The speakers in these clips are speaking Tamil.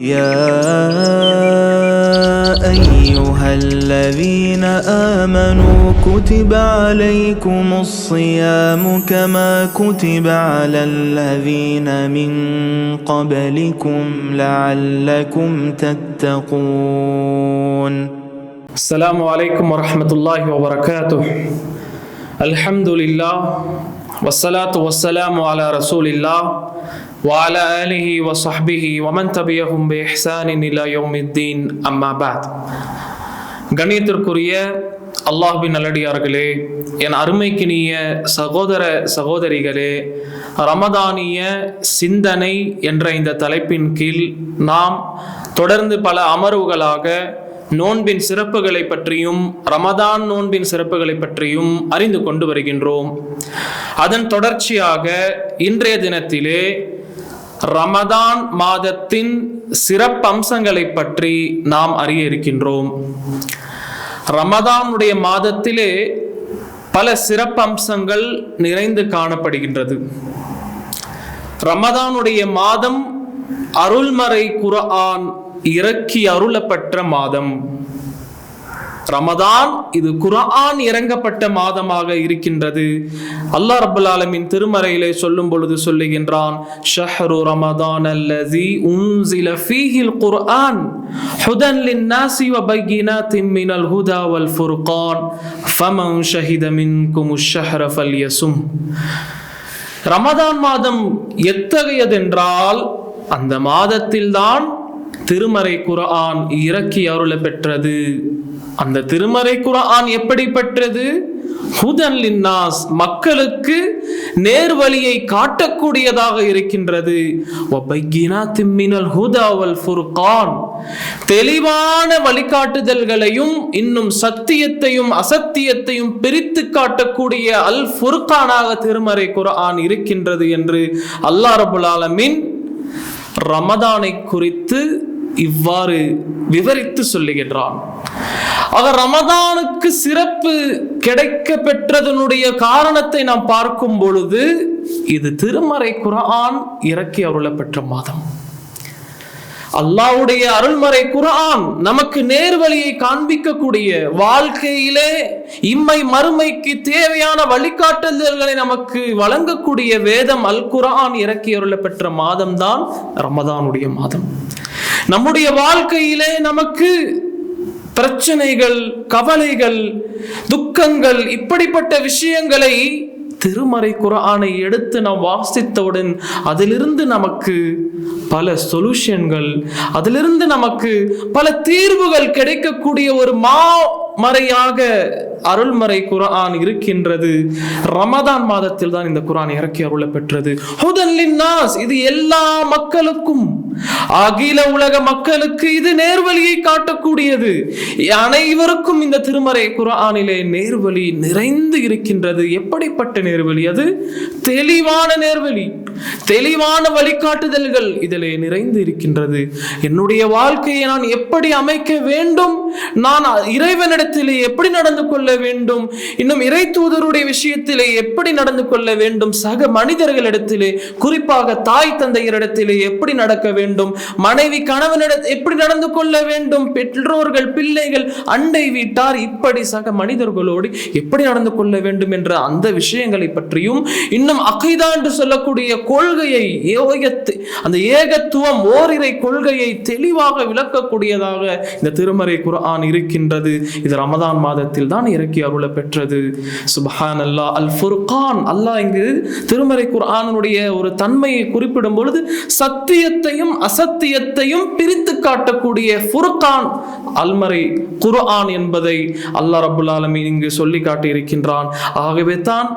يا أيها الذين آمنوا كتب عليكم الصيام كما كتب على الذين من قبلكم لعلكم تتقون. السلام عليكم ورحمة الله وبركاته. الحمد لله والصلاة والسلام على رسول الله. وعلى آله وصحبه ومن تبعهم بإحسان إلى يوم الدين أما بعد கண்ணியத்திற்குரிய அல்லாஹ்வின் நல்லடியார்களே என் அருமைக்கினிய சகோதர சகோதரிகளே ரமதானிய சிந்தனை என்ற இந்த தலைப்பின் கீழ் நாம் தொடர்ந்து பல அமர்வுகளாக நோன்பின் சிறப்புகளை பற்றியும் ரமதான் நோன்பின் சிறப்புகளை பற்றியும் அறிந்து கொண்டு வருகின்றோம் அதன் தொடர்ச்சியாக இன்றைய தினத்திலே ரமதான் மாதத்தின் சிறப்பம்சங்களை பற்றி நாம் அறிய இருக்கின்றோம் ரமதானுடைய மாதத்திலே பல சிறப்பம்சங்கள் நிறைந்து காணப்படுகின்றது. ரமதானுடைய மாதம் அருள்மறை குரான் இறக்கி அருளப்பட்ட மாதம். ரமதான் இது குர்ஆன் இறங்கப்பட்ட மாதமாக இருக்கின்றது. அல்லாஹ் ரபுல் ஆலமின் திருமறையிலே சொல்லும் பொழுது சொல்லுகின்றான் ஷஹ்ரு ரமதான் அல்லதி உன்சில ஃபீஹில் குர்ஆன் ஹுதன் லின்னாசி வ பையினாத்தின் மினல் ஹுதா வல் ஃபுர்கான். ஃபமன் ஷஹித மின்கும் ஷஹ்ர ஃபல்யசும். ரமதான் மாதம் எத்தகையதென்றால் அந்த மாதத்தில்தான் திருமறை குரான் இறக்கி அருள பெற்றது. அந்த திருமறை குரான் எப்படி பெற்றது? ஹுதன் லின்னாஸ் மக்களுக்கு நேர்வழியை காட்டக்கூடியதாக இருக்கின்றது. வபையினாத்தின் திம்மினல் ஹுதா ஃபுர்கான். தெளிவான வழிகாட்டுதல்களையும் இன்னும் சத்தியத்தையும் அசத்தியத்தையும் பிரித்து காட்டக்கூடிய அல் ஃபுர்கானாக திருமறை குரான் இருக்கின்றது என்று அல்லாஹ் ரபுல் ரமதானை குறித்து இவ்வாறு விவரித்து சொல்லுகின்றான். ஆக ரமதானுக்கு சிறப்பு கிடைக்க பெற்றதனுடைய காரணத்தை நாம் பார்க்கும் பொழுது இது திருமறை குரான் இறக்கி அருளப்பெற்ற பெற்ற மாதம். அல்லாவுடைய அருள்மறை குரான் நமக்கு நேர்வழியை காண்பிக்கக்கூடிய வாழ்க்கையிலே இம்மை மறுமைக்கு தேவையான வழிகாட்டுதல்களை நமக்கு வழங்கக்கூடிய வேதம் அல் குரான் இறக்கி அருள பெற்ற மாதம் தான் ரமதானுடைய மாதம். நம்முடைய வாழ்க்கையிலே நமக்கு பிரச்சனைகள் கவலைகள் துக்கங்கள் இப்படிப்பட்ட விஷயங்களை திருமறை குரானை எடுத்து நாம் வாசித்தவுடன் அதிலிருந்து நமக்கு பல சொல்யூஷன்கள் அதிலிருந்து நமக்கு பல தீர்வுகள் கிடைக்கக்கூடிய ஒரு மா மறையாக அருள்மறை குரான் இருக்கின்றது. ரமதான் மாதத்தில் தான் இந்த குரான் இறக்கி அருள பெற்றது இது எல்லா மக்களுக்கும் அகில உலக மக்களுக்கு இது நேர்வழியை காட்டக்கூடியது. அனைவருக்கும் இந்த திருமறை குரானிலே நேர்வழி நிறைந்து இருக்கின்றது. எப்படிப்பட்ட நேர்வழி? அது தெளிவான நேர்வழி. தெளிவான வழிகாட்டுதல்கள் இதிலே நிறைந்து இருக்கின்றது. என்னுடைய வாழ்க்கையை நான் எப்படி அமைக்க வேண்டும்? நான் இறைவனிடத்திலே எப்படி நடந்து கொள்ள வேண்டும்? இன்னும் இறை தூதருடைய விஷயத்திலே எப்படி நடந்து கொள்ள வேண்டும்? சக மனிதர்களிடத்திலே குறிப்பாக தாய் தந்தையரிடத்திலே எப்படி நடக்க வேண்டும்? மனைவி கணவனிட எப்படி நடந்து கொள்ள வேண்டும்? பெற்றோர்கள் பிள்ளைகள் அண்டை வீட்டார் இப்படி சக மனிதர்களோடு எப்படி நடந்து கொள்ள வேண்டும்? என்ற அந்த விஷயங்களை பற்றியும் இன்னும் அகைதா என்று சொல்லக்கூடிய கொள்கையை ஏகத்து அந்த ஏகத்துவம் ஓரிரை கொள்கையை தெளிவாக விளக்கக்கூடியதாக இந்த திருமறை குர்ஆன் இருக்கின்றது. இது ரமதான் மாதத்தில் தான் இறக்கி அருள பெற்றது சுபஹான் அல்லா அல் ஃபுர்கான். அல்லாஹ் இங்கு திருமறை குரானுடைய ஒரு தன்மையை குறிப்பிடும் பொழுது சத்தியத்தையும் அசத்தியத்தையும் பிரித்து காட்டக்கூடிய ஃபுர்கான் அல்மறை குர்ஆன் என்பதை அல்லாஹ் ரபுல் ஆலமீன் இங்கு சொல்லி காட்டி இருக்கின்றான் ஆகவே தான்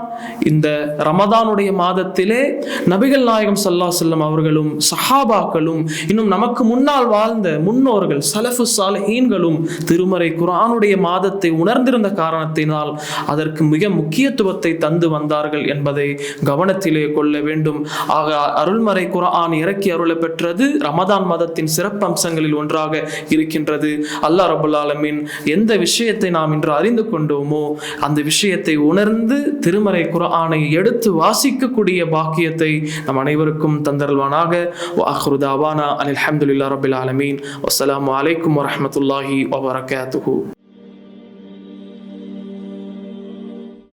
இந்த ரமதானுடைய மாதத்திலே நபிகள் நாயகம் சல்லா செல்லம் அவர்களும் சஹாபாக்களும் இன்னும் நமக்கு முன்னால் வாழ்ந்த முன்னோர்கள் சலஃபு சாலஹீன்களும் திருமறை குர்ஆனுடைய மாதத்தை உணர்ந்திருந்த காரணத்தினால் அதற்கு மிக முக்கியத்துவத்தை தந்து வந்தார்கள் என்பதை கவனத்திலே கொள்ள வேண்டும். ஆக அருள்மறை குர்ஆன் இறக்கி அருள பெற்றது ரமதான் மதத்தின் சிறப்பம்சங்கள் விசுவாசங்களில் ஒன்றாக இருக்கின்றது. அல்லா ரபுல் ஆலமீன் எந்த விஷயத்தை நாம் இன்று அறிந்து கொண்டோமோ அந்த விஷயத்தை உணர்ந்து திருமறை குரானை எடுத்து வாசிக்கக்கூடிய பாக்கியத்தை நம் அனைவருக்கும் தந்தருள்வானாக. அஹ்ருதாவானா அனில் அல்ஹம்துலில்லாஹி ரபில் ஆலமீன். அஸ்லாம் வலைக்கம் வரமத்துல்லாஹி வபரகாத்துஹு